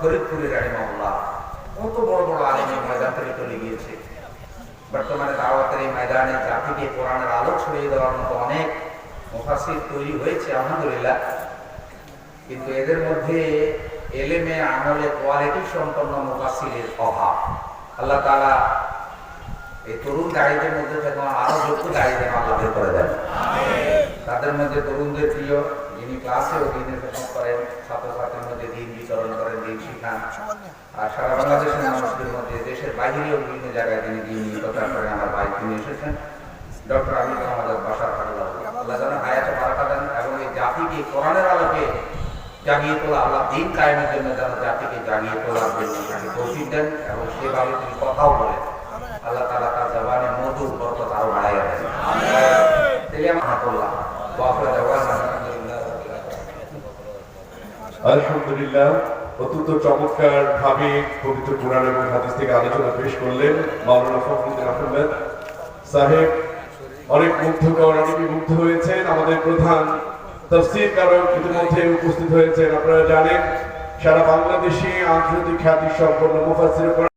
ফরিদপুরি রাহিমাল্লাহ কত বড় বড় আলিম ময়দান থেকে চলে গিয়েছে। বর্তমানে দাওয়াতের এই ময়দানে জাতিকে কোরআনের আলো ছড়িয়ে দেওয়ার মতো অনেক মুফাসির তৈরি হয়েছে, আলহামদুলিল্লাহ। কিন্তু এদের মধ্যে এলেমে আমলে কোয়ালিটি সম্পন্ন মুফাসিরের অভাব। আল্লাহ তাআলা এই তরুণ দাঁড়িদের মধ্যে থেকে আরও যোগ্য দাঁড়িয়ে আল্লাহ বের করে দেন। তাদের মধ্যে তরুণদের প্রিয়, যিনি ক্লাসেও দিনের প্রথম করেন, ছাত্রছাত্রীর মধ্যে দিন বিতরণ করেন, দিন শিখান। আর সারা বাংলাদেশের মানুষদের মধ্যে, দেশের বাইরেও বিভিন্ন জায়গায় তিনি দিন প্রচার করেন। আমার ভাই তিনি এসেছেন। ডক্টর আবুল কালাম বাসার আল্লাহ যেন হায়াতে বারাকা দেন এবং এই জাতিকে কোরআনের আলোকে জাগিয়ে তোলা, আল্লাহ দিন কায়েমের জন্য যেন জাতিকে জাগিয়ে তোলার জন্য তৌফিক দেন এবং সেভাবে তিনি কথাও বলেন আল্লাহ তাআলা তার জবানে মধুর বরকত আরও বাড়াইয়া দেন তাহলে আমরা করলাম ওয়াফরা দেওয়ার আলহামদুলিল্লাহ রাব্বিল আলামিন। আলহামদুলিল্লাহ, অত্যন্ত চমৎকার ভাবে পবিত্র এবং হাদিস থেকে আলোচনা পেশ করলেন মাওলানা ফখরুদ্দিন আহমেদ সাহেব। অনেক মুগ্ধকর, অনেকে মুগ্ধ হয়েছেন। আমাদের প্রধান তফসির কারক ইতিমধ্যে উপস্থিত হয়েছেন। আপনারা জানেন, সারা বাংলাদেশে আন্তর্জাতিক খ্যাতি সম্পন্ন মুফাসির